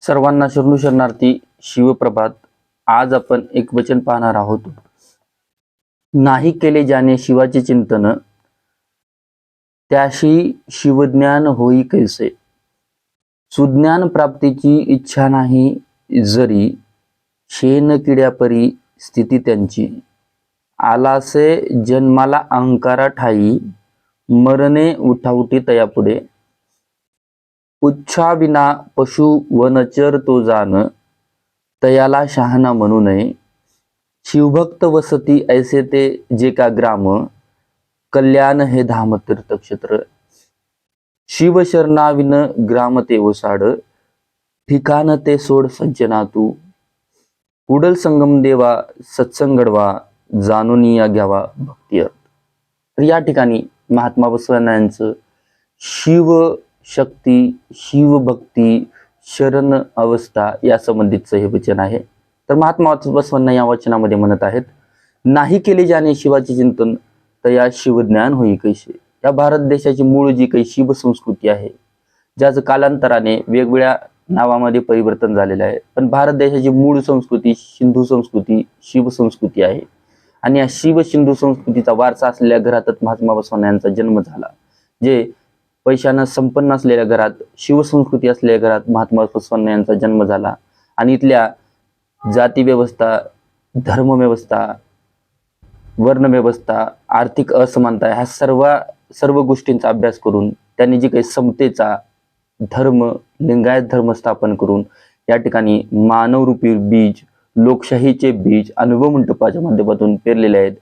सर्वांना शरणू शरणार्थी शिवप्रभात. आज आपण एक वचन पाहणार आहोत. नाही केले जाणे शिवाचे चिंतन त्याशी शिवज्ञान होई कैसे? सुज्ञान प्राप्तीची इच्छा नाही जरी शेन किड्यापरी स्थिती त्यांची. आलासे जन्माला अहंकारा ठाई मरणे उठावटी तयापुढे. उच्छाविना पशु वनचर तो जान तयाला शहाणा म्हणू नये. शिवभक्त वसती ऐसे ते जे का ग्राम कल्याण हे धाम तीर्थक्षेत्र. शिवशरणाविन ग्राम ते ओसाड ठिकाण ते सोड सज्जना तू. उडल संगम देवा सत्संगडवा जाणून या घ्यावा भक्ती तर या ठिकाणी महात्मा बसवण्यांचं शिव शक्ती शिवभक्ती शरण अवस्था या संबंधितचं हे वचन आहे. तर महात्मा बसवण्णा या वचनामध्ये म्हणत आहेत नाही केले जाणे शिवाचे चिंतन तर या शिवज्ञान होई कैसे? या भारत देशाची मूळ जी काही शिव संस्कृती आहे ज्याचं कालांतराने वेगवेगळ्या नावामध्ये परिवर्तन झालेलं आहे. पण भारत देशाची मूळ संस्कृती सिंधू संस्कृती शिव संस्कृती आहे. आणि या शिव सिंधू संस्कृतीचा वारसा असलेल्या घरातच महात्मा बसवण्णा यांचा जन्म झाला जे पैशानं संपन्न असलेल्या घरात शिवसंस्कृती असलेल्या घरात महात्मा बसवण्णा यांचा जन्म झाला. आणि इथल्या जाती व्यवस्था धर्मव्यवस्था वर्णव्यवस्था आर्थिक असमानता ह्या सर्व सर्व गोष्टींचा अभ्यास करून त्यांनी जी काही समतेचा धर्म लिंगायत धर्म स्थापन करून या ठिकाणी मानवरूपी बीज लोकशाहीचे बीज अनुभव मंडपाच्या माध्यमातून पेरलेले आहेत.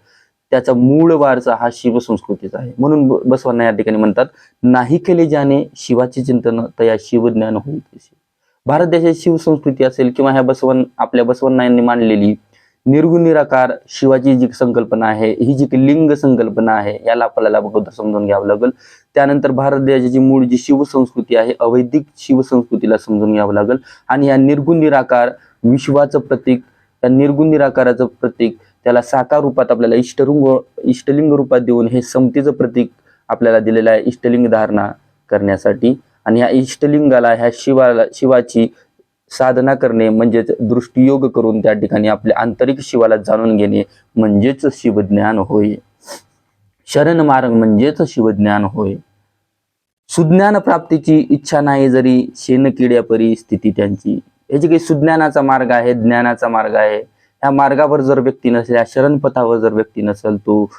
त्याचा मूळ वारसा हा शिवसंस्कृतीचा आहे. म्हणून बसवांना या ठिकाणी म्हणतात नाही केले ज्याने शिवाचे चिंतन तया शिवज्ञान होईल भारत देशाची शिवसंस्कृती असेल किंवा ह्या बसवन आपल्या बसवन्ना यांनी मांडलेली निर्गुण निराकार शिवाची जी संकल्पना आहे ही जी लिंग संकल्पना आहे याला आपल्याला अगोदर समजून घ्यावं लागेल. त्यानंतर भारत देशाची मूळ जी शिवसंस्कृती आहे अवैधिक शिवसंस्कृतीला समजून घ्यावं लागेल. आणि या निर्गुण निराकार विश्वाचं प्रतीक या निर्गुण निराकाराचं प्रतीक त्याला साकार रूपात आपल्याला इष्टरुंग इष्टलिंग रूपात देऊन हे समतेचं प्रतीक आपल्याला दिलेलं आहे इष्टलिंग धारणा करण्यासाठी. आणि ह्या इष्टलिंगाला ह्या शिवाला शिवाची साधना करणे म्हणजेच दृष्टियोग करून त्या ठिकाणी आपल्या आंतरिक शिवाला जाणून घेणे म्हणजेच शिवज्ञान होय. शरण मार्ग म्हणजेच शिवज्ञान होय. सुज्ञान प्राप्तीची इच्छा नाही जरी शेन किड्यापरी स्थिती त्यांची. हे जे काही सुज्ञानाचा मार्ग आहे ज्ञानाचा मार्ग आहे या मार्गावर जर व्यक्ती नसेल या शरणपथावर जर व्यक्ती नसेल तो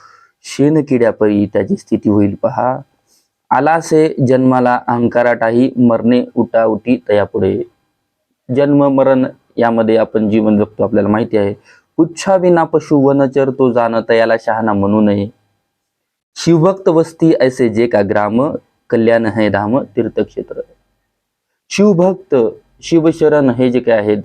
शेण किड्यापरी त्याची स्थिती होईल. पहा आलासे जन्माला अहंकाराटाही मरणे उटाउटी तयापुढे. जन्म मरण यामध्ये आपण जीवन जगतो आपल्याला माहिती आहे. उच्छाविना पशु वनचर तो जाणत याला शहाणा म्हणू नये. शिवभक्त वस्ती ऐसे जे का ग्राम कल्याण है धाम तीर्थक्षेत्र. शिवभक्त शिवशरण हे जे काय आहेत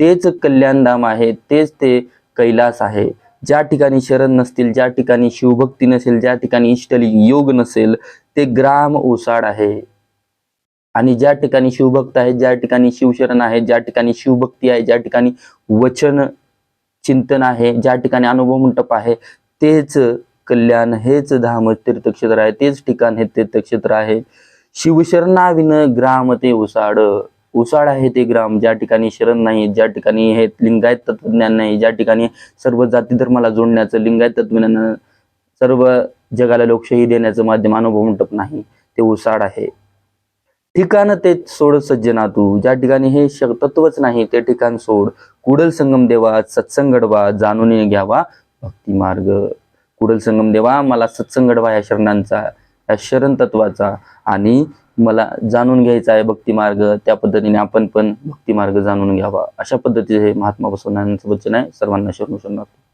तेच कल्याणधाम आहे तेच ते कैलास आहे. ज्या ठिकाणी शरण नसतील ज्या ठिकाणी शिवभक्ती नसेल ज्या ठिकाणी इष्टलिंग योग नसेल ते ग्राम ओसाड आहे. आणि ज्या ठिकाणी शिवभक्त आहेत ज्या ठिकाणी शिवशरण आहे ज्या ठिकाणी शिवभक्ती आहे ज्या ठिकाणी वचन चिंतन आहे ज्या ठिकाणी अनुभव मंडप आहे तेच कल्याण हेच धाम तीर्थक्षेत्र आहे तेच ठिकाण हे तीर्थक्षेत्र आहे. शिवशरणाविन ग्राम ते उसाड उसाड आहे ते ग्राम. ज्या ठिकाणी शरण नाही ज्या ठिकाणी हे लिंगायत तत्वज्ञान नाही ज्या ठिकाणी सर्व जाती धर्माला जोडण्याचं लिंगायत तत्वज्ञान सर्व जगाला लोकशाही देण्याचं माध्यम अनुभव म्हणत नाही ते उसाड आहे. ठिकाण ते सोड सज्जना तू. ज्या ठिकाणी हे श- तत्वच नाही ते ठिकाण सोड. कुडल संगम देवा सत्संगडवा जाणून घ्यावा भक्ती मार्ग कुडल संगम देवा मला सत्संगडवा या शरणांचा. या शरण तत्वाचा आणि मला जाणून घ्यायचा आहे भक्ती मार्ग. त्या पद्धतीने आपण पण भक्ती मार्ग जाणून घ्यावा. अशा पद्धतीचे हे महात्मा बसवण्यांचं वचन आहे. सर्वांना शरण शरणार्थी.